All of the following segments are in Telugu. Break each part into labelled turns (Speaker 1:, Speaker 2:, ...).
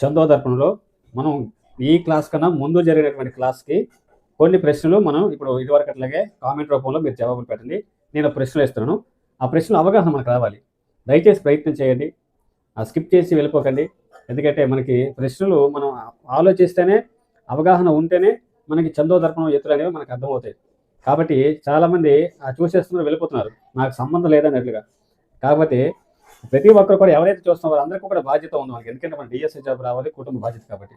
Speaker 1: చందోదర్పణలో మనం ఈ క్లాస్ కన్నా ముందు జరిగినటువంటి క్లాస్కి కొన్ని ప్రశ్నలు మనం ఇప్పుడు ఇదివరకు అట్లాగే కామెంట్ రూపంలో మీరు జవాబులు పెట్టండి. నేను ప్రశ్నలు ఇస్తున్నాను ఆ ప్రశ్నలు అవగాహన మనకు రావాలి. దయచేసి ప్రయత్నం చేయండి. ఆ స్కిప్ చేసి వెళ్ళిపోకండి. ఎందుకంటే మనకి ప్రశ్నలు మనం ఆలోచిస్తేనే అవగాహన ఉంటేనే మనకి చందోదర్పణం ఎత్తులు అనేవి మనకు అర్థమవుతాయి. కాబట్టి చాలామంది ఆ చూసేస్తున్నారు వెళ్ళిపోతున్నారు. నాకు సంబంధం లేదన్నట్లుగా. కాబట్టి ప్రతి ఒక్కరు కూడా ఎవరైతే చూస్తున్నారో అందరికీ కూడా బాధ్యత ఉంది మనకి. ఎందుకంటే మన డిఎస్సీ జాబ్ రావాలి కుటుంబ బాధ్యత కాబట్టి.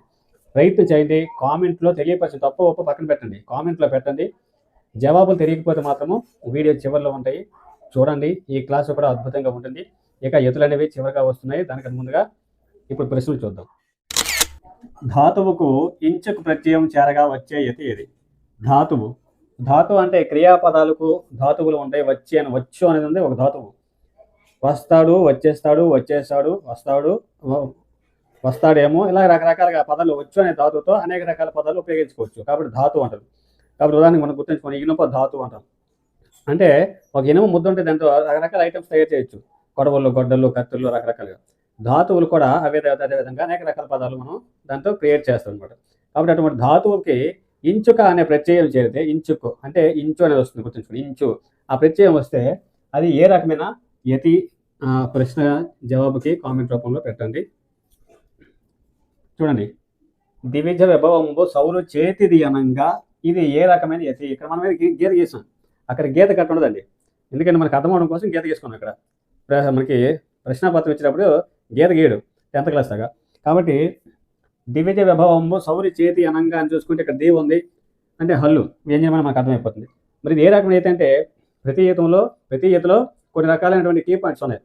Speaker 1: ప్రయత్నం చేయండి కామెంట్లో తెలియపరిచిన తప్ప ఒప్ప పక్కన పెట్టండి. కామెంట్లో పెట్టండి. జవాబులు తెలియకపోతే మాత్రము వీడియో చివరిలో ఉంటాయి. చూడండి ఈ క్లాసు కూడా అద్భుతంగా ఉంటుంది. ఇక ఎతులు అనేవి చివరిగా వస్తున్నాయి. దానికన్నా ముందుగా ఇప్పుడు ప్రశ్నలు చూద్దాం. ధాతువుకు ఇంచుకు ప్రత్యయం చేరగా వచ్చే యతి ఏది? ధాతువు. ధాతువు అంటే క్రియాపదాలకు ధాతువులు ఉంటాయి. వచ్చి అని వచ్చు అనేది ఉంది ఒక ధాతువు. వస్తాడు వచ్చేస్తాడు వచ్చేస్తాడు వస్తాడు వస్తాడేమో. ఇలా రకరకాలుగా పదాలు వచ్చు అనే ధాతువుతో అనేక రకాల పదాలు ఉపయోగించుకోవచ్చు. కాబట్టి ధాతువు అంటారు. కాబట్టి ఉదాహరణకు మనం గుర్తుంచుకొని ఇనుప ధాతువు అంటాం. అంటే ఒక ఇనుము ముద్ద ఉంటే దాంతో రకరకాల ఐటమ్స్ తయారు చేయొచ్చు. కొడవలు గొడ్డలు కత్తులు రకరకాలుగా. ధాతువులు కూడా అవే అదే విధంగా అనేక రకాల పదాలు మనం దాంతో క్రియేట్ చేస్తాం అనమాట కాబట్టి అటువంటి ధాతువుకి ఇంచుక అనే ప్రత్యయం చేరితే ఇంచుకు అంటే ఇంచు అనేది వస్తుంది గుర్తుంచుకోండి ఇంచు. ఆ ప్రత్యయం వస్తే అది ఏ రకమైన యతి ప్రశ్న జవాబుకి కామెంట్ రూపంలో పెట్టండి. చూడండి. దివిజ విభవము సౌరు చేతిది అనంగా ఇది ఏ రకమైన యతి? ఇక్కడ మనం గీత గీసాం. అక్కడ గీత కట్ట ఉండదండి. ఎందుకంటే మనకు అర్థం అవడం కోసం గీత గీసుకున్నాం అక్కడ మనకి ప్రశ్నాపత్రం ఇచ్చినప్పుడు గీత గీయడు టెన్త్ క్లాస్ దాకా. కాబట్టి దివిజ విభవము సౌరి చేతి అనంగా అని చూసుకుంటే ఇక్కడ దేవు ఉంది. అంటే హల్లు. ఏం చేయమని మనకు అర్థమైపోతుంది. మరి ఇది ఏ రకమైన ఈత అంటే ప్రతి ఈతంలో ప్రతి ఈతలో కొన్ని రకాలైనటువంటి కీ పాయింట్స్ ఉన్నాయి.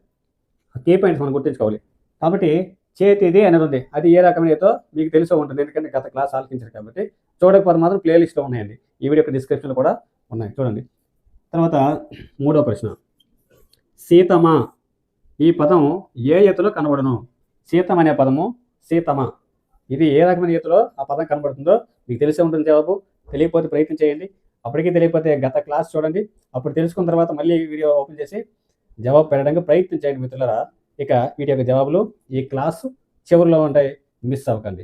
Speaker 1: కీ పాయింట్స్ మనం గుర్తుంచుకోవాలి. కాబట్టి చేతిది అనేది ఉంది. అది ఏ రకమైనతో మీకు తెలిసే ఉంటుంది. ఎందుకంటే గత క్లాస్ ఆలకించారు కాబట్టి చూడకపోతే మాత్రం ప్లేలిస్ట్లో ఉన్నాయండి. ఈ వీడియో డిస్క్రిప్షన్లో కూడా ఉన్నాయి. చూడండి. తర్వాత మూడో ప్రశ్న. సీతమ ఈ పదం ఏ ఈతలో కనబడును? సీతం అనే పదము సీతమ ఇది ఏ రకమైన ఈతలో ఆ పదం కనబడుతుందో మీకు తెలిసే ఉంటుంది జవాబు. తెలియకపోతే ప్రయత్నం చేయండి. అప్పటికీ తెలియకపోతే గత క్లాస్ చూడండి. అప్పుడు తెలుసుకున్న తర్వాత మళ్ళీ వీడియో ఓపెన్ చేసి జవాబు పెట్టడానికి ప్రయత్నం చేయండి మిత్రులరా. ఇక వీటి యొక్క జవాబులు ఈ క్లాస్ చివరిలో ఉంటాయి. మిస్ అవ్వకండి.